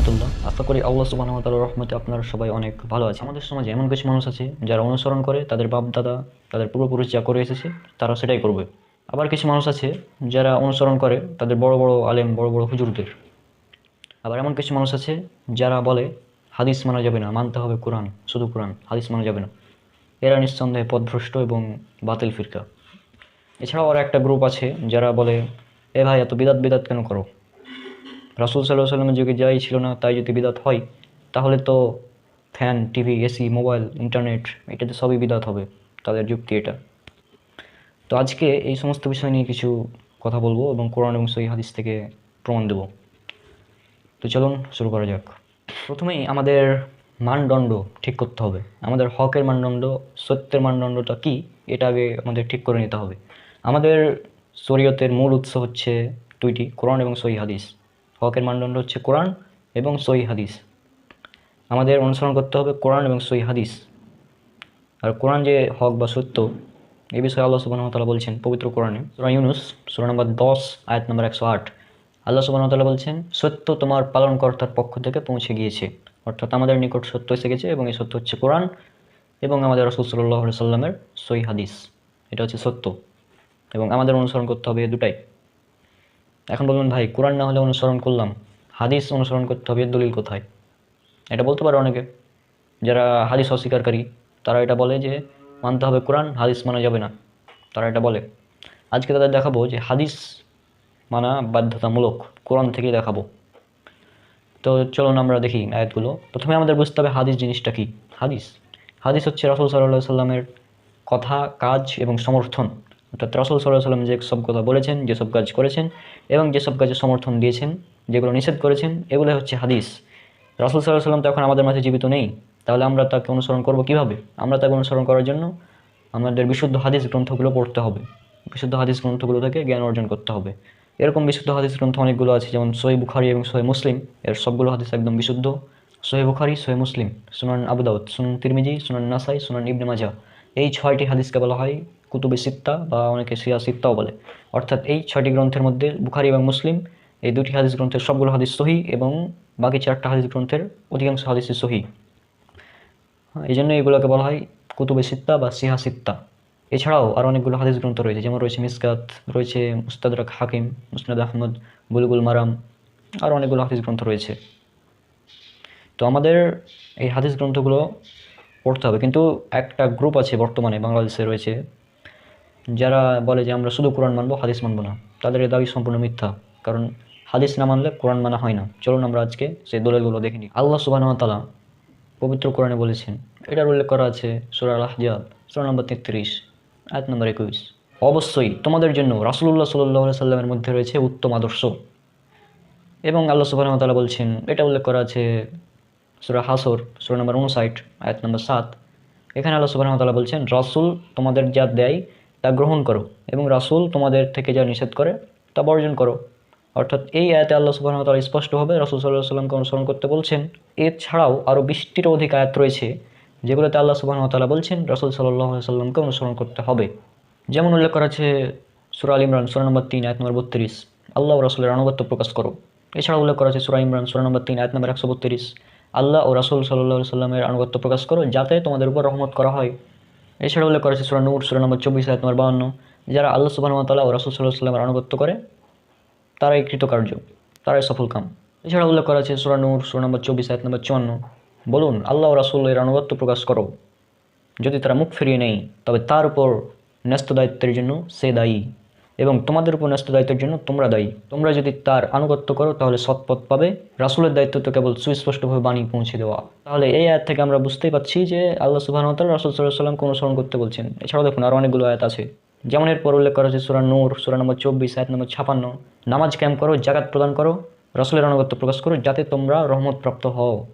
রহমতুল্লাহ। আশা করি আল্লাহ সুবাহ রহমতে আপনারা সবাই অনেক ভালো আছে আমাদের সমাজে এমন কিছু মানুষ আছে, যারা অনুসরণ করে, তাদের বাপ দাদা তাদের পূর্বপুরুষ যা করে এসেছে তারা সেটাই করবে। আবার কিছু মানুষ আছে, যারা অনুসরণ করে, তাদের বড় বড় আলেম, বড় বড় হুজুরদের। আবার এমন কিছু মানুষ আছে, যারা বলে, হাদিস মানা যাবে না, মানতে হবে কোরআন, শুধু কোরআন, হাদিস মানা যাবে না। এরা নিঃসন্দেহে পথভ্রষ্ট এবং বাতিল ফিরকা। এছাড়াও আর একটা গ্রুপ আছে, যারা বলে, এ ভাই, এত বিদাত বিদাত কেন করো? রাসুল সাল্লাহ সাল্লামের যুগে যাই ছিল না, তাই যদি বিদাত হয়, তাহলে তো fan, TV, AC, mobile, internet এটাতে সবই বিদাত হবে, তাদের যুক্তি এটা। তো আজকে এই সমস্ত বিষয় নিয়ে কিছু কথা বলব এবং কোরআন এবং সহি হাদিস থেকে প্রমাণ দেব। তো চলুন শুরু করা যাক। প্রথমেই আমাদের মানদণ্ড ঠিক করতে হবে। আমাদের হকের মানদণ্ড, সত্যের মানদণ্ডটা কি, এটা আগে আমাদের ঠিক করে নিতে হবে। আমাদের শরীয়তের মূল উৎস হচ্ছে দুইটি, কোরআন এবং সহি হাদিস। হকের মানদণ্ড হচ্ছে কোরআন এবং সহি হাদিস। আমাদের অনুসরণ করতে হবে কোরআন এবং সহি হাদিস। আর কোরআন যে হক বা সত্য, এ বিষয়ে আল্লাহ সুবাহ তালা বলছেন পবিত্র কোরআনে। সুরা ইউনুস, সুরা নম্বর দশ, আয়াত নম্বর একশো আট। আল্লাহ সুবাহ তালা বলছেন, সত্য তোমার পালনকর্তার পক্ষ থেকে পৌঁছে গিয়েছে। অর্থাৎ আমাদের নিকট সত্য এসে গেছে এবং এই সত্য হচ্ছে কোরআন এবং আমাদের রসুল সাল্লাহ সাল্লামের সই হাদিস। এটা হচ্ছে সত্য এবং আমাদের অনুসরণ করতে হবে এই দুটাই। এখন বলবেন, ভাই, কোরআন না হলে অনুসরণ করলাম। হাদিস অনুসরণ করতে হবে দলিল কোথায়? এটা বলতে পারে অনেকে। যারা হাদিস অস্বীকারী, তারা এটা বলে যে, মানতে হবে কোরআন, হাদিস মানা যাবে না। তারা এটা বলে। আজকে তাদের দেখাবো যে, হাদিস মানা বাধ্যতামূলক, কোরআন থেকেই দেখাবো। তো চলুন আমরা দেখি আয়াতগুলো। প্রথমে আমাদের বুঝতে হবে হাদিস জিনিসটা কি? হাদিস। হাদিস হচ্ছে রাসুল সাল্লাহ সাল্লামের কথা, কাজ এবং সমর্থন। অর্থাৎ রাসুল সাল্লাহ সাল্লাম যে সব কথা বলেছেন যেসব কাজ করেছেন এবং যেসব কাজে সমর্থন দিয়েছেন, যেগুলো নিষেধ করেছেন এগুলো হচ্ছে হাদিস। রাসুল সাল্লাহ সাল্লাম তো এখন আমাদের মাঝে জীবিত নেই। তাহলে আমরা তাকে অনুসরণ করব কীভাবে? আমরা তাকে অনুসরণ করার জন্য আমাদের বিশুদ্ধ হাদিস গ্রন্থগুলো পড়তে হবে। বিশুদ্ধ হাদিস গ্রন্থগুলো থেকে জ্ঞান অর্জন করতে হবে। এরকম বিশুদ্ধ হাদিস গ্রন্থ অনেকগুলো আছে, যেমন সোহে বুখারি এবং সোহে মুসলিম। এর সবগুলো হাদিস একদম বিশুদ্ধ। সোহে বুখারি সোহে মুসলিম, সুনান আবুদাউদ সুনান তিরমিজি, সুনান নাসাই, সুনান ইবনে মাজা এই ছয়টি হাদিসকে বলা হয় কুতুবে সিত্তা বা অনেকে সিয়া সিত্তাও বলে। অর্থাৎ এই ছয়টি গ্রন্থের মধ্যে বুখারি এবং মুসলিম, এই দুটি হাদিস গ্রন্থের সবগুলো হাদিস সহি এবং বাকি চারটা হাদিস গ্রন্থের অধিকাংশ হাদিসই সহি। এই জন্য এগুলোকে বলা হয় কুতুবে সিত্তা বা সিহা সিত্তা। এছাড়াও আর অনেকগুলো হাদিস গ্রন্থ রয়েছে, যেমন রয়েছে মিসকাত, রয়েছে মুস্তাদরাক হাকিম, মুসনাদ আহমদ, বুলগুল মারাম, আর অনেকগুলো হাদিস গ্রন্থ রয়েছে। তো আমাদের এই হাদিস গ্রন্থগুলো পড়তে হবে। কিন্তু একটা গ্রুপ আছে বর্তমানে, বাংলাদেশে রয়েছে যারা বলে যে আমরা শুধু কোরআন মানবো, হাদিস মানবো না, তাদের এই দাবি সম্পূর্ণ মিথ্যা। কারণ হাদিস না মানলে কোরআন মানা হয় না। চলুন আমরা আজকে সেই দলিলগুলো দেখে নিই। আল্লাহ সুবাহ তালা পবিত্র কোরআনে বলেছেন, এটার উল্লেখ করা আছে সুরা আহজাব সুরা নম্বর তেত্রিশ, আয়াত নম্বর একুশ। অবশ্যই তোমাদের জন্য রাসুলুল্লাহ সাল্লাহ সাল্লামের মধ্যে রয়েছে উত্তম আদর্শ। এবং আল্লাহ সুবাহ তালা বলছেন, এটা উল্লেখ করা আছে সুরা হাসর, সুরা নম্বর উনষাট আয়াত নম্বর সাত। এখানে আল্লাহ সুবাহ তালা বলছেন, রাসুল তোমাদের যা দেয় তা গ্রহণ করো এবং রাসুল তোমাদের থেকে যা নিষেধ করে তা বর্জন করো। অর্থাৎ এই আয়াতে আল্লাহ সুবাহ তালা স্পষ্টভাবে রাসুল সাল্লাহ সাল্লামকে অনুসরণ করতে বলছেন, এছাড়াও আরও বিশটির অধিক আয়াত রয়েছে যেগুলোতে আল্লাহ সুবাহ তালা বলছেন, রাসুল সাল্লাহ সাল্লামকে অনুসরণ করতে হবে। যেমন উল্লেখ করা আছে সুরা আল ইমরান, সুরা নম্বর তিন, আয়াত নম্বর বত্রিশ। আল্লাহ রাসুলের আনুগত্য প্রকাশ করো। এছাড়া উল্লেখ করা আছে সুরা ইমরান, সুরা নম্বর তিন, আয়াত নম্বর একশো বত্রিশ। আল্লাহ ও রাসুল সাল্লাহ সাল্লামের আনুগত্য প্রকাশ করো যাতে তোমাদের উপর রহমত করা হয়। এছাড়া উল্লেখ করেছে সুরা নূর, সুরা নম্বর চব্বিশ, আয়াত নম্বর যারা আল্লাহ সুবাহ তালা ও রাসুল সাল্লাহ সাল্লামের আনুগত্য করে, তারাই কৃতকার্য, তারাই সফল কাম। এছাড়া উল্লেখ করা আছে সুরা নূর, সুরা নম্বর চব্বিশ, আয়াত নম্বর চুয়ান্ন, বলুন, আল্লাহ রাসুল এর আনুগত্য প্রকাশ করো। যদি তারা মুখ ফিরিয়ে নেয়, তবে তার উপর ন্যস্ত দায়িত্বের জন্য সে দায়ী। এবং তোমাদের উপর ন্যস্ত দায়িত্বের জন্য তোমরা দায়ী। তোমরা যদি তার আনুগত্য করো, তাহলে সৎপথ পাবে। রাসুলের দায়িত্ব তো কেবল সুস্পষ্টভাবে বাণী পৌঁছে দেওয়া। তাহলে এই আয়াত থেকে আমরা বুঝতেই পারছি যে আল্লাহ সুবাহ রাসুল সাল্লাহ সাল্লামকে অনুসরণ করতে বলছেন। এছাড়াও দেখুন আরও অনেকগুলো আয়াত আছে। যেমন এরপর উল্লেখ করা হয়েছে সুরা নূর, সুরা নম্বর চব্বিশ, আয়াত নম্বর ছাপান্ন। নামাজ ক্যাম্প করো, জাকাত প্রদান করো, রাসুলের আনুগত্য প্রকাশ করো, যাতে তোমরা রহমত প্রাপ্ত হও।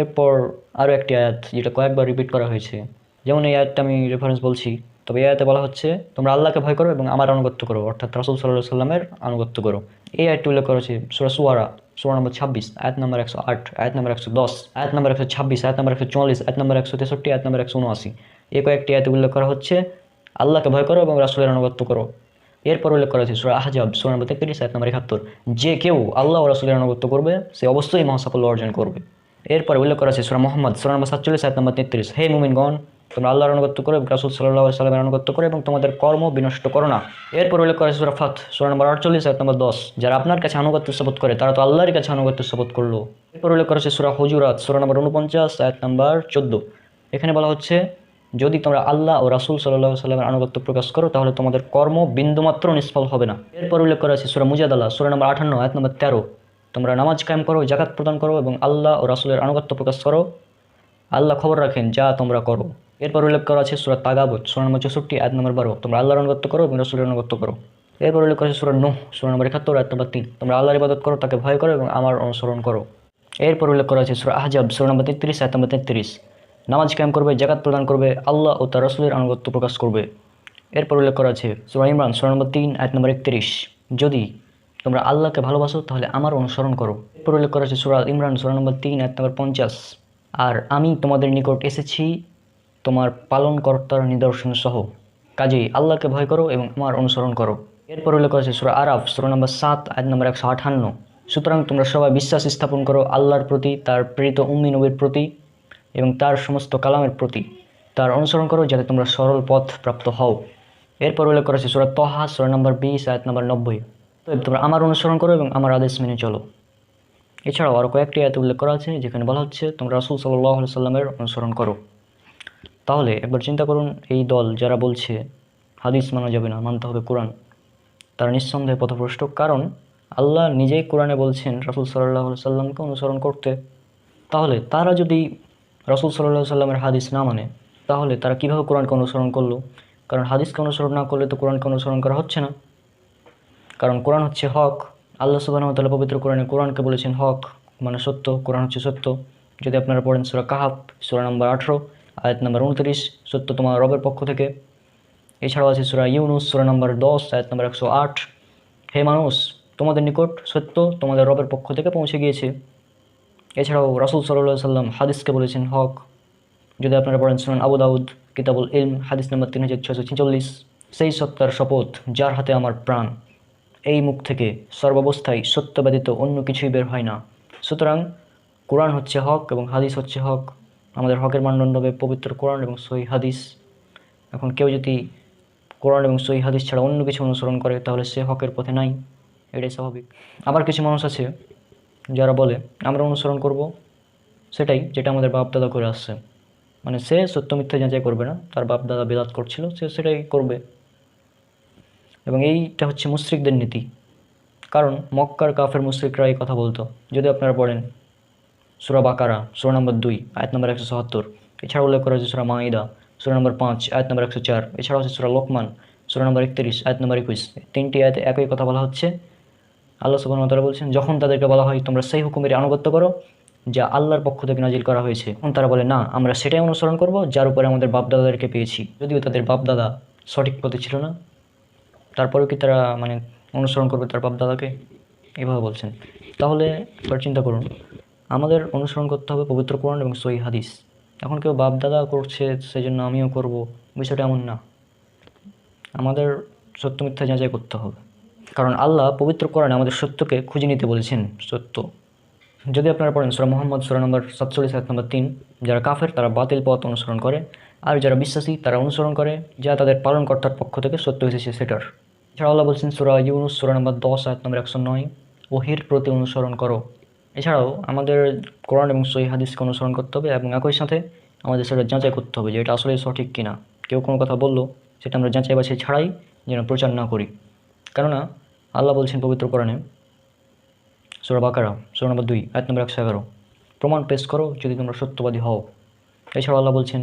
এরপর আরও একটি আয়াত, যেটা কয়েকবার রিপিট করা হয়েছে। যেমন এই আয়াতটা আমি রেফারেন্স বলছি। তবে আয়াতে বলা হচ্ছে, তোমরা আল্লাহকে ভয় করো এবং আমার আনুগত্য করো। অর্থাৎ রাসুল সাল্লাহ সাল্লামের আনুগত্য করো। এই আয়াতটি উল্লেখ করা হচ্ছে সুরা সুয়ারা, সুরা নম্বর ছাব্বিশ, আয়াত নম্বর একশো আট, আয়াত নম্বর একশো দশ, আয়াত নম্বর একশো ছাব্বিশ, আয়াত নম্বর একশো চুয়াল্লিশ আয়াত নম্বর একশো তেষট্টি, আয়াত নম্বর একশো উনআশি। এই কয়েকটি আয়াতে উল্লেখ করা হচ্ছে, আল্লাহকে ভয় করো এবং রাসুলের আনুগত্য করো। এরপর উল্লেখ করা হয়েছে সুরা আহজাব, সুরা নম্বর তেত্রিশ, আয়াত নম্বর একাত্তর। যে কেউ আল্লাহ ও রাসুলের আনুগত্য করবে, সে অবশ্যই মহাসাফল্য অর্জন করবে। এরপর উল্লেখ করা হয়েছে সুরা মোহাম্মদ, সুরা নম্বর সাতচল্লিশ, আয়াত নম্বর তেত্রিশ। হে মুমিনগণ তোমরা আল্লাহর অনুগত্য করো রাসুল সাল্লাহ সাল্লামের আনুগত্য করো, এবং তোমাদের কর্ম বিনষ্ট করো না। এরপর উল্লেখ করা হয়েছে সুরা নম্বর আটচল্লিশ, আয়াত নম্বর দশ। যারা আপনার কাছে আনুগত্য শপথ করে, তারা তো আল্লাহর কাছে আনুগত্য শপথ করল। এরপর উল্লেখ করা হয়েছে সুরা হুজুরাত, সুরা নম্বর উনপঞ্চাশ আয়াত নম্বর চোদ্দ। এখানে বলা হচ্ছে, যদি তোমরা আল্লাহ ও রাসুল সাল্লাহ সাল্লামের আনুগত্য প্রকাশ করো, তাহলে তোমাদের কর্ম বিন্দুমাত্র নিষ্ফল হবে না। এরপর উল্লেখ করা আছে সুরা মুজাদ মুজাদাল্লাহ সুরা নম্বর আঠান্ন আয়াত নম্বর তেরো। তোমরা নামাজ কায়েম করো জাকাত প্রদান করো, এবং আল্লাহ ও রাসুলের আনুগত্য প্রকাশ করো। আল্লাহ খবর রাখেন, যা তোমরা করো। এরপর উল্লেখ করা আছে সুরা তাগাবত সুরা নম্বর চৌষট্টি, আয়াত নম্বর বারো। তোমরা আল্লাহর আনুগত্য করো এবং রাসুলের আনুগত্য করো। এরপর উল্লেখ করা আছে সুরা নুহ সুরা নম্বর একাত্তর, আয়াত নম্বর তিন। তোমরা আল্লাহর ইবাদত করো, তাকে ভয় করো এবং আমার অনুসরণ করো। এরপর উল্লেখ করা আছে সুরা আহজাব সুরা নম্বর তেত্রিশ, আয়াত নম্বর তেত্রিশ। নামাজ কায়েম করবে, জাকাত প্রদান করবে, আল্লাহ ও তার রসুলের আনুগত্য প্রকাশ করবে। এরপর উল্লেখ করা আছে সুরা ইমরান সুরা নম্বর তিন, আয়াত নম্বর একত্রিশ। যদি তোমরা আল্লাহকে ভালোবাসো, তাহলে আমার অনুসরণ করো। এরপর উল্লেখ করা আছে সুরা ইমরান সুরা নম্বর তিন, আয়াত নম্বর পঞ্চাশ। আর আমি তোমাদের নিকট এসেছি তোমার পালনকর্তার নিদর্শন সহ। কাজেই আল্লাহকে ভয় করো এবং আমার অনুসরণ করো। এরপর উল্লেখ করা আছে সুরা আরাফ, সুরা নম্বর সাত, আয়াত নম্বর একশো আঠান্ন সুতরাং তোমরা সবাই বিশ্বাস স্থাপন করো আল্লাহর প্রতি, তার প্রেরিত উম্মি নবীর প্রতি এবং তার সমস্ত কালামের প্রতি। তার অনুসরণ করো যাতে তোমরা সরল পথ প্রাপ্ত হও। এরপর উল্লেখ করেছে সুরা তহা, সুরা নম্বর বিশ, আয়াত নম্বর নব্বই। তো তোমরা আমার অনুসরণ করো এবং আমার আদেশ মেনে চলো। এছাড়াও আরও কয়েকটি আয়াত উল্লেখ করা আছে, যেখানে বলা হচ্ছে, তোমরা রাসুল সাল্লাহ সাল্লামের অনুসরণ করো। তাহলে একবার চিন্তা করুন, এই দল যারা বলছে হাদিস মানা যাবে না, মানতে হবে কোরআন, তারা নিঃসন্দেহে পথভ্রষ্ট। কারণ আল্লাহ নিজেই কোরআনে বলছেন, রাসুল সাল্লাহ সাল্লামকে অনুসরণ করতে। তাহলে তারা যদি রসুল সাল্লাহ সাল্লামের হাদিস না মানে তাহলে তারা কীভাবে কোরআনকে অনুসরণ করল? কারণ হাদিসকে অনুসরণ না করলে তো কোরআনকে অনুসরণ করা হচ্ছে না। কারণ কোরআন হচ্ছে হক। আল্লাহ সুবাহতাল্লাহ পবিত্র কোরআনে কোরআনকে বলেছেন, হক মানে সত্য, কোরআন হচ্ছে সত্য। যদি আপনারা পড়েন সুরা কাহাব সুরা নম্বর আঠেরো আয়াত নম্বর উনত্রিশ, সত্য তোমার রবের পক্ষ থেকে। এছাড়াও আছে সুরা ইউনুস, সুরা নম্বর দশ, আয়াত নম্বর একশো আট। হে মানুষ, তোমাদের নিকট সত্য তোমাদের রবের পক্ষ থেকে পৌঁছে গিয়েছে। এছাড়াও রাসুল সাল্লাহ সাল্লাম হাদিসকে বলেছেন, হক। যদি আপনারা পড়েন শুনেন আবু দাউদ, কিতাবুল ইলম, হাদিস নম্বর তিন হাজার ছশো ছেচল্লিশ, সেই সত্তার শপথ যার হাতে আমার প্রাণ, এই মুখ থেকে সর্বাবস্থায় সত্য ব্যতীত অন্য কিছুই বের হয় না। সুতরাং কোরআন হচ্ছে হক এবং হাদিস হচ্ছে হক। আমাদের হকের মানদণ্ড হবে পবিত্র কোরআন এবং সহি হাদিস। এখন কেউ যদি কোরআন এবং সহি হাদিস ছাড়া অন্য কিছু অনুসরণ করে, তাহলে সে হকের পথে নাই। এটাই স্বাভাবিক। আবার কিছু মানুষ আছে যারা বলে, আমরা অনুসরণ করব। সেটাই যেটা আমাদের বাপ দাদা করে আসছে। মানে সে সত্য মিথ্যা যাচাই করবে না, তার বাপ দাদা বেদাত করছিল, সে সেটাই করবে। এবং এইটা হচ্ছে মুশ্রিকদের নীতি। কারণ মক্কার কাফের মুশ্রিকরা এই কথা বলতো। যদি আপনারা পড়েন সুরা বাকারা, সুরা নম্বর দুই, আয়াত নম্বর একশো সাহাত্তর এছাড়া উল্লেখ করা হয়েছে সুরা মাইদা সুরা নম্বর পাঁচ, আয়াত নম্বর একশো চার। এছাড়াও হচ্ছে সুরা লোকমান, সুরা নম্বর একত্রিশ, আয়াত নম্বর একুশ। তিনটি আয়াতে একই কথা বলা হচ্ছে। আল্লাহ সুবাহতালা বলছেন, যখন তাদেরকে বলা হয়, তোমরা সেই হুকুমের আনুগত্য করো, যা আল্লাহর পক্ষ থেকে নাজিল করা হয়েছে। তখন তারা বলে, না, আমরা সেটাই অনুসরণ করব, যার উপরে আমাদের বাপদাদাদেরকে পেয়েছি। যদিও তাদের বাপদাদা সঠিক পথে ছিল না। তারপরেও কি তারা মানে অনুসরণ করবে তার বাপদাদাকে? এভাবে বলছেন। তাহলে চিন্তা করুন আমাদের অনুসরণ করতে হবে পবিত্র কোরআন এবং সই হাদিস। এখন কেউ বাপ বাপদাদা করছে সেই জন্য আমিও করব, বিষয়টা এমন না। আমাদের সত্য, মিথ্যা যাচাই করতে হবে। কারণ আল্লাহ পবিত্র কোরআনে আমাদের সত্যকে খুঁজে নিতে বলেছেন, সত্য। যদি আপনারা পড়েন সুরা মোহাম্মদ, সুরা নম্বর সাতচল্লিশ হাত নম্বর তিন, যারা কাফের তারা বাতিল পথ অনুসরণ করে, আর যারা বিশ্বাসী তারা অনুসরণ করে, যা তাদের পালনকর্তার পক্ষ থেকে সত্য এসেছে সেটার। এছাড়া আল্লাহ বলছেন সুরা ইউনুস, সুরা নম্বর দশ, আয়াত নম্বর একশো নয়, ওহির প্রতি অনুসরণ করো। এছাড়াও আমাদের কোরআন এবং সহি হাদিসকে অনুসরণ করতে হবে এবং একই সাথে আমাদের সেটা যাচাই করতে হবে যে এটা আসলে সঠিক কিনা। কেউ কোনো কথা বলল, সেটা আমরা যাচাই বাছাই ছাড়াই যেন প্রচার না করি। কেননা, আল্লাহ বলছেন পবিত্র কোরআনে, সুরা বাকারা, সুরা নম্বর দুই, আয়াত নম্বর একশো এগারো, প্রমাণ পেশ করো যদি তোমরা সত্যবাদী হও। এছাড়াও আল্লাহ বলছেন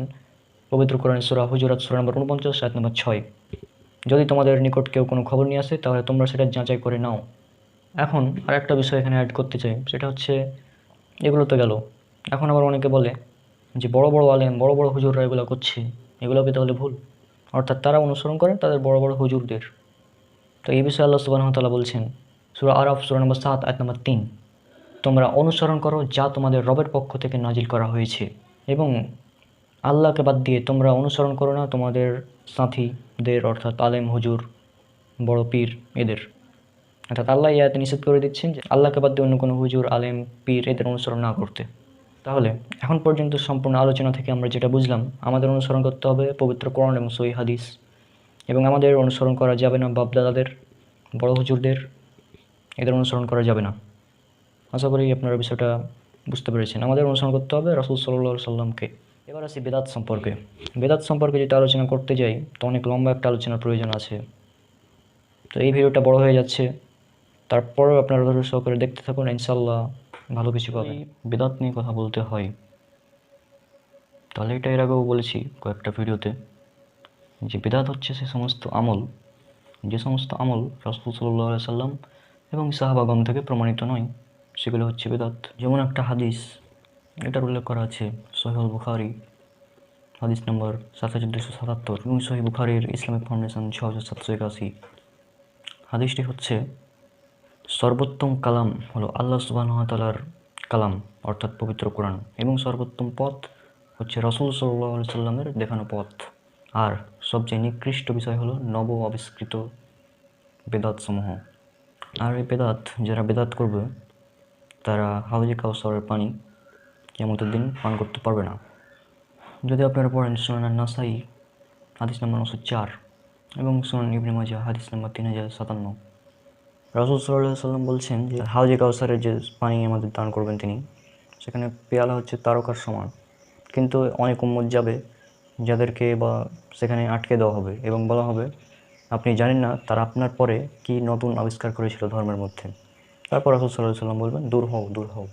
পবিত্র কোরআনে সুরা হুজুরাত, সুরা নম্বর উনপঞ্চাশ আয়াত নম্বর ছয়। যদি তোমাদের নিকট কেউ কোনো খবর নিয়ে আসে, তাহলে তোমরা সেটা যাচাই করে নাও। এখন আর একটা বিষয় এখানে অ্যাড করতে চাই, সেটা হচ্ছে এগুলো তো গেল। এখন আবার অনেকে বলে যে বড় বড় আলেম, বড় বড় হুজুররা এগুলো করছে, এগুলো কি তাহলে ভুল? অর্থাৎ তারা অনুসরণ করে তাদের বড় বড় হুজুরদের। তো এই বিষয়ে আল্লাহ সুবাহতাল্লাহ বলছেন, সুরা আরফ, সুরা নম্বর সাত, আয়াত নম্বর তিন, তোমরা অনুসরণ করো যা তোমাদের রবের পক্ষ থেকে নাজিল করা হয়েছে এবং আল্লাহকে বাদ দিয়ে তোমরা অনুসরণ করো না তোমাদের সাথীদের, অর্থাৎ আলেম, হুজুর, বড় পীর, এদের। অর্থাৎ আল্লাহ ইয়াতে নিষেধ করে দিচ্ছেন যে আল্লাহকে বাদ দিয়ে অন্য কোনো হুজুর, আলেম, পীর এদের অনুসরণ না করতে। তাহলে এখন পর্যন্ত সম্পূর্ণ আলোচনা থেকে আমরা যেটা বুঝলাম, আমাদের অনুসরণ করতে হবে পবিত্র কোরআন এবং সই হাদিস এবং আমাদের অনুসরণ করা যাবে না বাপদাদাদের, বড় হুজুরদের, এদের অনুসরণ করা যাবে না। আশা করি আপনারা বিষয়টা বুঝতে পেরেছেন। আমাদের অনুসরণ করতে হবে রসুল সাল্লা সাল্লামকে এবার আসি বেদাত সম্পর্কে। বেদাত সম্পর্কে যেটা আলোচনা করতে যাই, তো অনেক লম্বা একটা আলোচনার প্রয়োজন আছে। তো এই ভিডিওটা বড় হয়ে যাচ্ছে। তারপরেও আপনারা ধৈর্য সহকারে দেখতে থাকুন ইনশাল্লাহ ভালো কিছু পাবেন। বেদাত নিয়ে কথা বলতে হয়। তাহলে এটা এর আগেও বলেছি কয়েকটা ভিডিওতে যে বেদাত হচ্ছে সে সমস্ত আমল যে সমস্ত আমল রসুল সাল্লাহ সাল্লাম এবং সাহাবাগম থেকে প্রমাণিত নয় সেগুলো হচ্ছে বেদাত। যেমন একটা হাদিস এটার উল্লেখ করা আছে সোহেল বুখারি হাদিস নম্বর সাত হাজার দুশো সাতাত্তর এবং সহি বুখারির ইসলামিক ফাউন্ডেশন ছ হাজার সাতশো একাশি। হাদিসটি হচ্ছে সর্বোত্তম কালাম হলো আল্লাহ সুবাহতালার কালাম, অর্থাৎ পবিত্র কোরআন। এবং সর্বোত্তম পথ হচ্ছে রসুল সাল্লাহ সাল্লামের দেখানো পথ। আর সবচেয়ে নিকৃষ্ট বিষয় হলো নব আবিষ্কৃত বেদাত সমূহ আর এই বেদাত, যারা বেদাত করবে, তারা হাউজে কাউসারের পানি কেমতের দিন পান করতে পারবে না। যদি আপনারা পড়েন সোনান নাসাই হাদিস নম্বর নশো চার, এবং সোনান ইবনে মাজা হাদিস নম্বর তিন হাজার সাতান্ন। রাসুল সাল্লাহ সাল্লাম বলছেন যে, হাউজে কাউসারের যে পানি আমাদের দান করবেন তিনি, সেখানে পেয়ালা হচ্ছে তারকার সমান। কিন্তু অনেক উম্মত যাবে, যাদেরকে বা সেখানে আটকে দেওয়া হবে এবং বলা হবে, আপনি জানেন না, তারা আপনার পরে কি নতুন আবিষ্কার করেছিল ধর্মের মধ্যে। তারপর রাসুল সাল্লাহ সাল্লাম বলবেন, দূর হও দূর হও।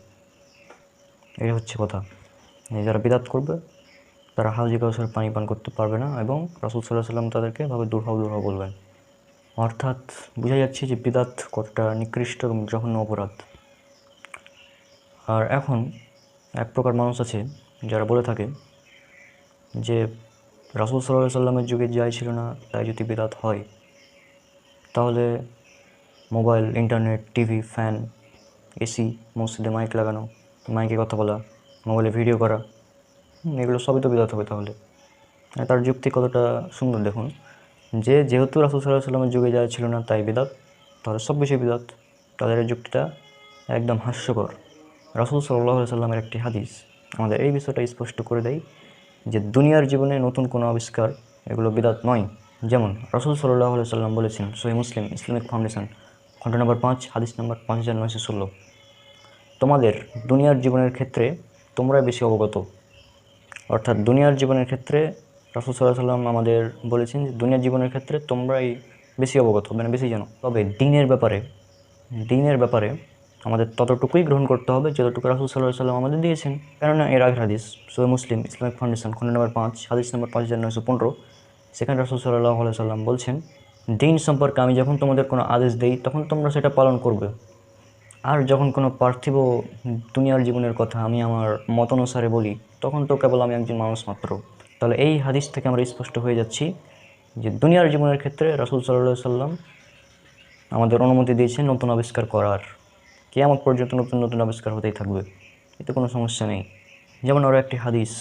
এই হচ্ছে কথা। যারা বিদাত করবে, তারা হাউজি কাউসার পানি পান করতে পারবে না এবং রাসুল সাল্লাহ সাল্লাম তাদেরকে ভাবে দূর হও দূর হও বলবেন। অর্থাৎ বোঝা যাচ্ছে যে বিদাত কতটা নিকৃষ্ট এবং জঘন্য অপরাধ। আর এখন এক প্রকার মানুষ আছে যারা বলে থাকে যে রাসুল সাল্লাহ সাল্লামের যুগে যাই ছিল না, তাই যদি বিদাত হয়, তাহলে mobile, internet, TV, fan, AC, মসজিদে মাইক লাগানো, মাইকে কথা বলা, মোবাইলে ভিডিও করা এগুলো সবই তো বিদাত হবে তাহলে। তার যুক্তি কতটা সুন্দর দেখুন। যে যেহেতু রাসুল সাল্লাহ সাল্লামের যুগে যা ছিল না, তাই বিদাত তাহলে সব বিষয় বিদাত, তাদের যুক্তিটা একদম হাস্যকর। রাসুল সাল্লাহ সাল্লামের একটি হাদিস, আমাদের এই বিষয়টা স্পষ্ট করে দেয় যে দুনিয়ার জীবনে নতুন কোনো আবিষ্কার এগুলো বিদাত নয়। যেমন রসুল সাল্লাহ সাল্লাম বলেছেন সহি মুসলিম ইসলামিক ফাউন্ডেশন, খণ্ড নম্বর পাঁচ, হাদিস নম্বর পাঁচ হাজার নয়শো ষোলো। তোমাদের দুনিয়ার জীবনের ক্ষেত্রে তোমরা বেশি অবগত। অর্থাৎ দুনিয়ার জীবনের ক্ষেত্রে রাসুল সাল্লাহ সাল্লাম আমাদের বলেছেন যে, দুনিয়ার জীবনের ক্ষেত্রে তোমরাই বেশি অবগত মানে বেশি জানো। তবে দিনের ব্যাপারে দিনের ব্যাপারে আমাদের ততটুকুই গ্রহণ করতে হবে যতটুকু রাসুল সাল্লাহ সাল্লাম আমাদের দিয়েছেন। কেননা এর আগের হাদিস সোয়ে মুসলিম, ইসলামিক ফাউন্ডেশন খন্ড নম্বর পাঁচ, হাদিস নম্বর পাঁচ হাজার নয়শো পনেরো, সেখানে রাসুল সাল্লাহ সাল্লাম বলছেন, দিন সম্পর্কে আমি যখন তোমাদের কোনো আদেশ দেই, তখন তোমরা সেটা পালন করবে। আর যখন কোনো পার্থিব দুনিয়ার জীবনের কথা আমি আমার মত অনুসারে বলি, তখন তো কেবল আমি একজন মানুষ মাত্র। তাহলে এই হাদিস থেকে আমরা স্পষ্ট হয়ে যাচ্ছি যে দুনিয়ার জীবনের ক্ষেত্রে রাসুল সাল্লাহ সাল্লাম আমাদের অনুমতি দিয়েছেন নতুন আবিষ্কার করার। কেয়ামত পর্যন্ত নতুন নতুন আবিষ্কার হতেই থাকবে। এতে কোনো সমস্যা নেই। যেমন আরও একটি হাদিস,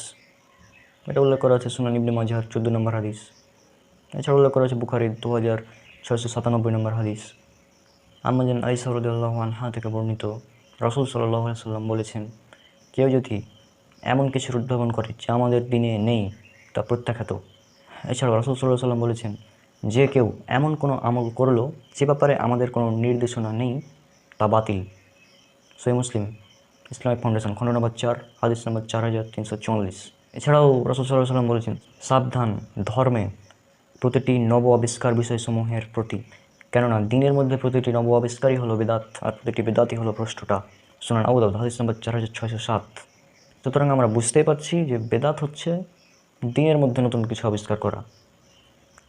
এটা উল্লেখ করা আছে সুনান ইবনে মাজার চোদ্দ নম্বর হাদিস। এছাড়া উল্লেখ করা আছে বুখারি দু হাজার ছয়শো সাতানব্বই নম্বর হাদিস। আমাজন আইসারুদ্দাল্লাহ আনহা থেকে বর্ণিত রসুল সাল্লাহ সাল্লাম বলেছেন, কেউ যদি এমন কিছুর উদ্ভাবন করে যা আমাদের দিনে নেই তা প্রত্যাখ্যাত। এছাড়াও রসুল সাল্লাহ সাল্লাম বলেছেন, যে কেউ এমন কোনো আমল করল যে ব্যাপারে আমাদের কোনো নির্দেশনা নেই, তা বাতিল। সই মুসলিম, ইসলামিক ফাউন্ডেশন, খণ্ড নম্বর চার, হাদিস নম্বর চার হাজার তিনশো চল্লিশ এছাড়াও রসুল সাল্লাহ সাল্লাম বলেছেন, সাবধান ধর্মে প্রতিটি নব আবিষ্কার বিষয়সমূহের প্রতি কেননা দিনের মধ্যে প্রতিটি নব আবিষ্কারই হলো বেদাত, আর প্রতিটি বেদাতই হলো ভ্রষ্টটা শোনান আবুদাউদ হাদিস নম্বর চার হাজার ছয়শো সাত। সুতরাং আমরা বুঝতেই পারছি যে বেদাত হচ্ছে দিনের মধ্যে নতুন কিছু আবিষ্কার করা।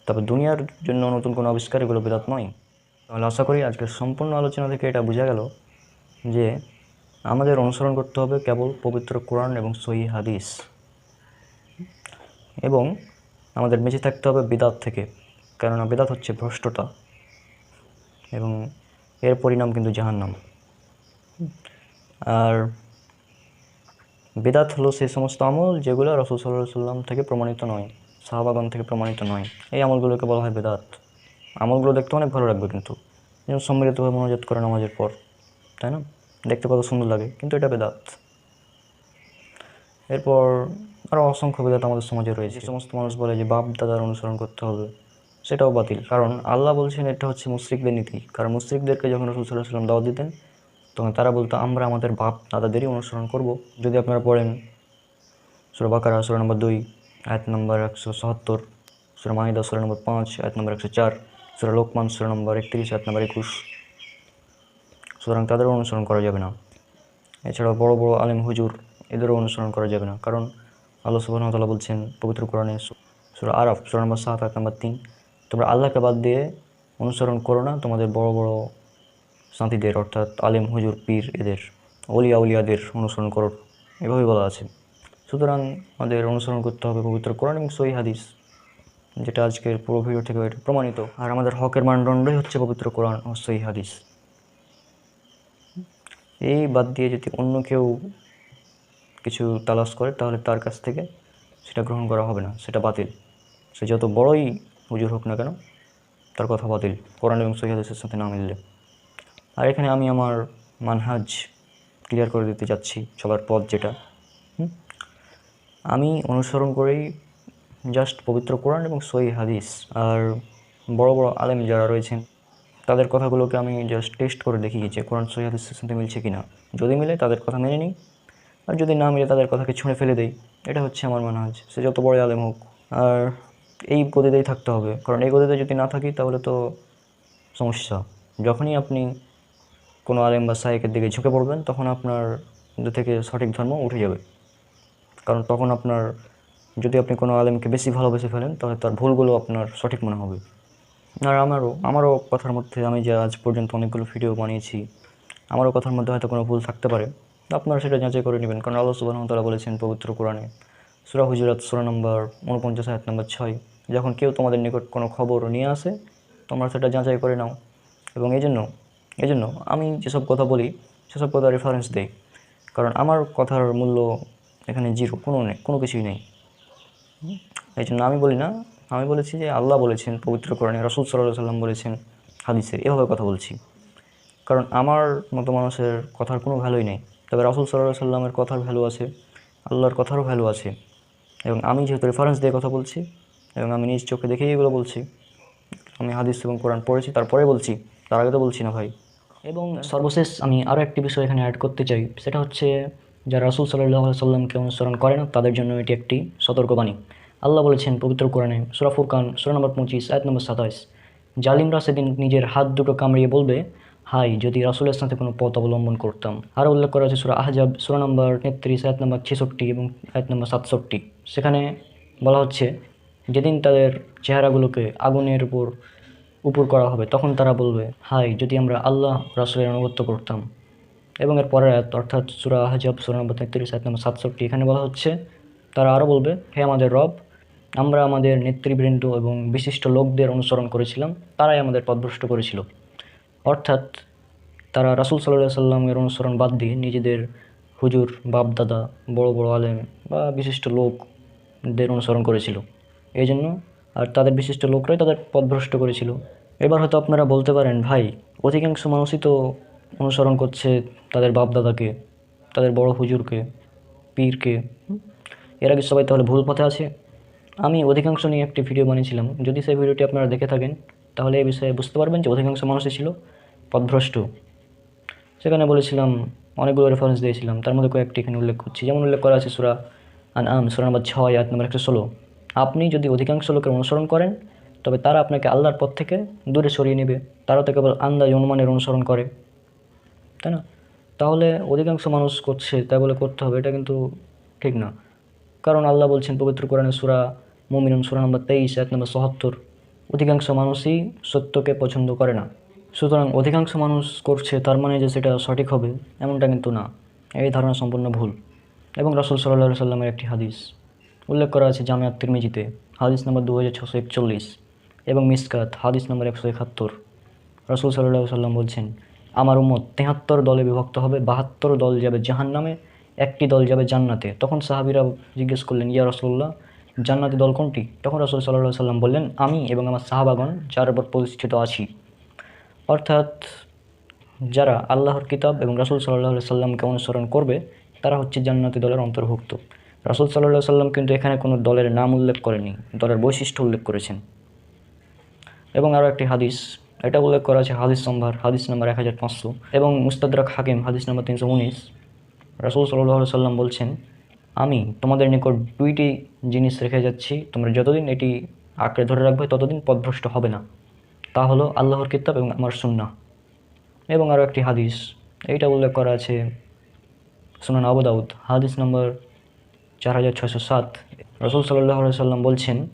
তবে দুনিয়ার জন্য নতুন কোনো আবিষ্কার এগুলো বেদাত নয়। তাহলে আশা করি আজকের সম্পূর্ণ আলোচনা থেকে এটা বোঝা গেল যে আমাদের অনুসরণ করতে হবে কেবল পবিত্র কোরআন এবং সহি হাদিস। এবং আমাদের বেঁচে থাকতে হবে বিদাত থেকে, কেননা বেদাত হচ্ছে ভ্রষ্টতা এবং এর পরিণাম কিন্তু জাহান্নাম। আর বেদাত হলো সেই সমস্ত আমল যেগুলো রসুল সাল্লাহ সাল্লাম থেকে প্রমাণিত নয় সাহাবাগন থেকে প্রমাণিত নয়। এই আমলগুলোকে বলা হয় বেদাত। আমলগুলো দেখতে অনেক ভালো লাগবে কিন্তু। যেমন সম্মিলিতভাবে মনোজাত করে নামাজের পর, তাই না? দেখতে কত সুন্দর লাগে, কিন্তু এটা বেদাত। এরপর আরও অসংখ্য বেদাত আমাদের সমাজে রয়েছে। সমস্ত মানুষ বলে যে বাপ দাদার অনুসরণ করতে হবে, সেটাও বাতিল। কারণ আল্লাহ বলছেন এটা হচ্ছে মুশ্রিকদের নীতি। কারণ মুশ্রিকদেরকে যখন রসুল সাল্লাহ সাল্লাম দাওয়াত দিতেন তখন তারা বলতো, আমরা আমাদের বাপ দাদাদেরই অনুসরণ করব। যদি আপনারা পড়েন সুরা বাকারা, সুরা নম্বর দুই, আয়াত নম্বর একশো সত্তর, সুরা মাহিদা সুরা নম্বর পাঁচ, আয়াত নম্বর একশো চার, সুরা লোকমান, সুরা নম্বর একত্রিশ, আয়াত নম্বর একুশ। সুতরাং তাদেরও অনুসরণ করা যাবে না। এছাড়াও বড় বড় আলেম হুজুর এদেরও অনুসরণ করা যাবে না। কারণ আল্লাহ সুবাহতাল্লাহ বলছেন পবিত্র কোরআনে সুরা আরফ, সুরা নম্বর সাত আট নম্বর তিন, তোমরা আল্লাহকে বাদ দিয়ে অনুসরণ করো না, তোমাদের বড় বড় সাথীদের অর্থাৎ আলেম, হুজুর, পীর এদের, অলিয়া উলিয়াদের অনুসরণ করো। এভাবেই বলা আছে। সুতরাং আমাদের অনুসরণ করতে হবে পবিত্র কোরআন এবং সহি হাদিস, যেটা আজকের পুরো ভিডিও থেকে এটা প্রমাণিত। আর আমাদের হকের মানদণ্ডই হচ্ছে পবিত্র কোরআন ও সহি হাদিস। এই বাদ দিয়ে যদি অন্য কেউ কিছু তালাশ করে, তাহলে তার কাছ থেকে সেটা গ্রহণ করা হবে না, সেটা বাতিল। সে যত বড়ই হুজুর হোক না কেন, তার কথা বাতিল। কোরআন এবং সহি হাদিসের সাথে না মিললে। আর এখানে আমি আমার মানহাজ ক্লিয়ার করে দিতে যাচ্ছি সবার পথ যেটা। আমি অনুসরণ করেই জাস্ট পবিত্র কোরআন এবং সহি হাদিস। আর বড় বড় আলেম যারা রয়েছেন, তাদের কথাগুলোকে আমি জাস্ট টেস্ট করে দেখি যে কোরআন, সহি হাদিসের সাথে মিলছে কি না যদি মিলে তাদের কথা মেনে নিই, আর যদি না মিলে তাদের কথাকে ছুঁড়ে ফেলে দেই, এটা হচ্ছে আমার মানহাজ। সে যত বড় আলেম হোক, আর এই গতিতেই থাকতে হবে। কারণ এই গতিতে যদি না থাকি, তাহলে তো সমস্যা। যখনই আপনি কোনো আলেম বা সাহেকের দিকে ঝুঁকে পড়বেন, তখন আপনার থেকে সঠিক ধর্ম উঠে যাবে। কারণ তখন আপনার, যদি আপনি কোনো আলেমকে বেশি ভালোবেসে ফেলেন, তাহলে তার ভুলগুলো আপনার সঠিক মনে হবে। আর আমারও আমারও কথার মধ্যে, আমি যে আজ পর্যন্ত অনেকগুলো ভিডিও বানিয়েছি, আমারও কথার মধ্যে হয়তো কোনো ভুল থাকতে পারে। আপনারা সেটা যাচাই করে নেবেন, কারণ আল্লাহ সুবাহ তালা বলেছেন পবিত্র কোরআনে, সুরা হুজুরাত সুরা নম্বর উনপঞ্চাশ আয়াত নম্বর ছয়, যখন কেউ তোমাদের নিকট কোনো খবর নিয়ে আসে, তোমরা সেটা যাচাই করে নাও। এবং এই জন্য এই জন্য আমি যেসব কথা বলি, সেসব কথা রেফারেন্স দেই। কারণ আমার কথার মূল্য এখানে জিরো কোনো নেই, কোনো কিছুই নেই। এই জন্য আমি বলি না, আমি বলেছি যে আল্লাহ বলেছেন, পবিত্র কোরআনে রসুল সাল্লাহ সাল্লাম বলেছেন, হাদিসে এভাবে কথা বলছি। কারণ আমার মতো মানুষের কথার কোনো ভ্যালুই নেই। তবে রাসুল সাল্লাহ সাল্লামের কথার ভ্যালু আছে, আল্লাহর কথারও ভ্যালু আছে। এবং আমি যেহেতু রেফারেন্স দিয়ে কথা বলছি, এবং আমি নিজ চোখে দেখেই এগুলো বলছি, আমি হাদিস এবং কোরআন পড়েছি, তারপরে বলছি, তার আগে তো বলছি না ভাই। এবং সর্বশেষ আমি আরও একটি বিষয় এখানে অ্যাড করতে চাই। সেটা হচ্ছে যারা রাসুল সাল্লাহ সাল্লামকে অনুসরণ করে না তাদের জন্য এটি একটি সতর্কবাণী। আল্লাহ বলেছেন পবিত্র কোরআনে সুরা ফুরকান সুরা নম্বর পঁচিশ আয়াত নম্বর সাতাইশ জালিমরা সেদিন নিজের হাত দুটো কামড়িয়ে বলবে হাই যদি রাসুলের সাথে কোনো পথ অবলম্বন করতাম। আরও উল্লেখ করা হয়েছে সুরা আহজাব সুরা নম্বর তেত্রিশ আয়াত নম্বর ছেষট্টি এবং আয়াত নম্বর সাতষট্টি। সেখানে বলা হচ্ছে যেদিন তাদের চেহারাগুলোকে আগুনের উপর উপর করা হবে, তখন তারা বলবে, হাই, যদি আমরা আল্লাহ রাসুলের অনুগত্য করতাম। এবং এর পরের আয়াত, অর্থাৎ সুরা হাজাব সুরা নম্বর তেত্রিশ, আয়াত নম্বর সাতষট্টি, এখানে বলা হচ্ছে, তারা আরও বলবে, হে আমাদের রব, আমরা আমাদের নেতৃবৃন্দ এবং বিশিষ্ট লোকদের অনুসরণ করেছিলাম, তারাই আমাদের পথভ্রষ্ট করেছিল। অর্থাৎ তারা রাসুল সাল্লাহ সাল্লামের অনুসরণ বাদ দিয়ে নিজেদের হুজুর, বাপদাদা, বড় বড় আলেম বা বিশিষ্ট লোকদের অনুসরণ করেছিল। এই জন্য আর তাদের বিশিষ্ট লোকরাই তাদের পথভ্রষ্ট করেছিল। এবার হয়তো আপনারা বলতে পারেন, ভাই, অধিকাংশ মানুষই তো অনুসরণ করছে তাদের বাপদাদাকে, তাদের বড় হুজুরকে, পীরকে? এরা কি সবাই তাহলে ভুল পথে আছে? আমি অধিকাংশ নিয়ে একটি ভিডিও বানিয়েছিলাম। যদি সেই ভিডিওটি আপনারা দেখে থাকেন, তাহলে এই বিষয়ে বুঝতে পারবেন যে অধিকাংশ মানুষই ছিল পথভ্রষ্ট। সেখানে বলেছিলাম, অনেকগুলো রেফারেন্স দিয়েছিলাম। তার মধ্যে কয়েকটি এখানে উল্লেখ করছি। যেমন উল্লেখ করা আছে সুরা আন আম সুরা নম্বর ছয় আট নম্বর একশো ষোলো। আপনি যদি অধিকাংশ লোকের অনুসরণ করেন, তবে তারা আপনাকে আল্লাহর পথ থেকে দূরে সরিয়ে নেবে। তারা তো কেবল আন্দাজ অনুমানের অনুসরণ করে। তাই না? তাহলে অধিকাংশ মানুষ করছে তাই বলে করতে হবে, এটা কিন্তু ঠিক না। কারণ আল্লাহ বলছেন পবিত্র কোরআনে সুরা মুমিনুন, সুরা নম্বর তেইশ এক নম্বর সহাত্তর অধিকাংশ মানুষই সত্যকে পছন্দ করে না। সুতরাং অধিকাংশ মানুষ করছে, তার মানে যে সেটা সঠিক হবে, এমনটা কিন্তু না। এই ধারণা সম্পূর্ণ ভুল। এবং রাসুল সাল্লাহ সাল্লামের একটি হাদিস। উল্লেখ করা আছে জামিয়াত তিরমিজিতে, হাদিস নম্বর দু হাজার ছশো একচল্লিশ এবং মিসকাত, হাদিস নম্বর একশো একাত্তর। রসুল সাল্লাহ সাল্লাম বলছেন, আমার উম্মত তেহাত্তর দলে বিভক্ত হবে, বাহাত্তর দল যাবে জাহান নামে একটি দল যাবে জান্নাতে। তখন সাহাবিরা জিজ্ঞেস করলেন, ইয়া রসুল্লাহ জান্নাতি দল কোনটি? তখন রাসুল সাল্লাহ সাল্লাম বললেন, আমি এবং আমার সাহাবাগণ, যার উপর প্রতিষ্ঠিত আছি। অর্থাৎ যারা আল্লাহর কিতাব এবং রাসুল সাল্লাহ সাল্লামকে অনুসরণ করবে, তারা হচ্ছে জান্নাতি দলের অন্তর্ভুক্ত। রাসুল সাল্লাহ সাল্লাম কিন্তু এখানে কোনো দলের নাম উল্লেখ করেনি দলের বৈশিষ্ট্য উল্লেখ করেছেন। এবং আরও একটি হাদিস, এটা উল্লেখ করা আছে হাদিস সম্ভার হাদিস নাম্বার এক হাজার পাঁচশো। এবং মুস্তাদরাক হাকিম, হাদিস নাম্বার তিনশো উনিশ। রাসুল সাল্লাহ সাল্লাম বলছেন, আমি তোমাদের নিকট দুইটি জিনিস রেখে যাচ্ছি, তোমরা যতদিন এটি আঁকড়ে ধরে রাখবে, ততদিন পদভ্রষ্ট হবে না। তা হলো আল্লাহর কিতাব এবং আমার সুন্না এবং আরও একটি হাদিস, এইটা উল্লেখ করা আছে সুনান আবু দাউদ, হাদিস নম্বর চার হাজার ছশো সাত। রসুল সাল্লাহ সাল্লাম বলছেন,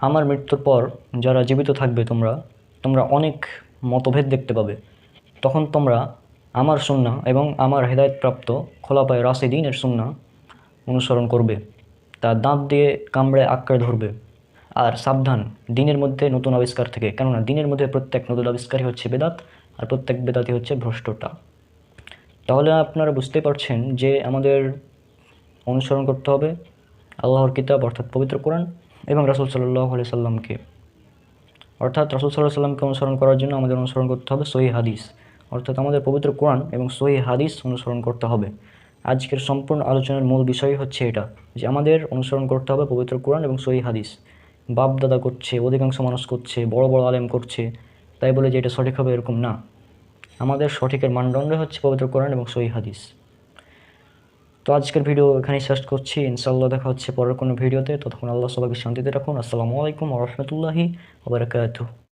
আমার মৃত্যুর পর যারা জীবিত থাকবে তোমরা তোমরা অনেক মতভেদ দেখতে পাবে। তখন তোমরা আমার সুন্না এবং আমার হেদায়তপ্রাপ্ত খোলাপায় রাশিদিনের সুন্না অনুসরণ করবে। তার দাঁত দিয়ে কামড়ে আঁকড়ে ধরবে। আর সাবধান, দিনের মধ্যে নতুন আবিষ্কার থেকে। কেননা দিনের মধ্যে প্রত্যেক নতুন আবিষ্কারই হচ্ছে বেদাত, আর প্রত্যেক বেদাতই হচ্ছে ভ্রষ্টটা তাহলে আপনারা বুঝতে পারছেন যে আমাদের অনুসরণ করতে হবে। আল্লাহর কিতাব অর্থাৎ পবিত্র কোরআন এবং রাসুল সাল্লাহ আলি সাল্লামকে। অর্থাৎ রাসুল সাল্লাহ সাল্লামকে অনুসরণ করার জন্য আমাদের অনুসরণ করতে হবে সহি হাদিস। অর্থাৎ আমাদের পবিত্র কোরআন এবং সহি হাদিস অনুসরণ করতে হবে। আজকের সম্পূর্ণ আলোচনার মূল বিষয় হচ্ছে এটা, যে আমাদের অনুসরণ করতে হবে পবিত্র কোরআন এবং সহি হাদিস। বাপ দাদা করছে, অধিকাংশ মানুষ করছে, বড় বড় আলেম করছে, তাই বলে যে এটা সঠিক হবে এরকম না। আমাদের সঠিকের মানদণ্ড হচ্ছে পবিত্র কোরআন এবং সহি হাদিস। তো আজকের ভিডিও এখানেই শেষ করছি। ইনশাল্লাহ দেখা হচ্ছে পরের কোনো ভিডিওতে। ততক্ষণ আল্লাহ সবাইকে শান্তিতে রাখুন। আসসালামু আলাইকুম রহমতুল্লাহি ওবরাকাতুহ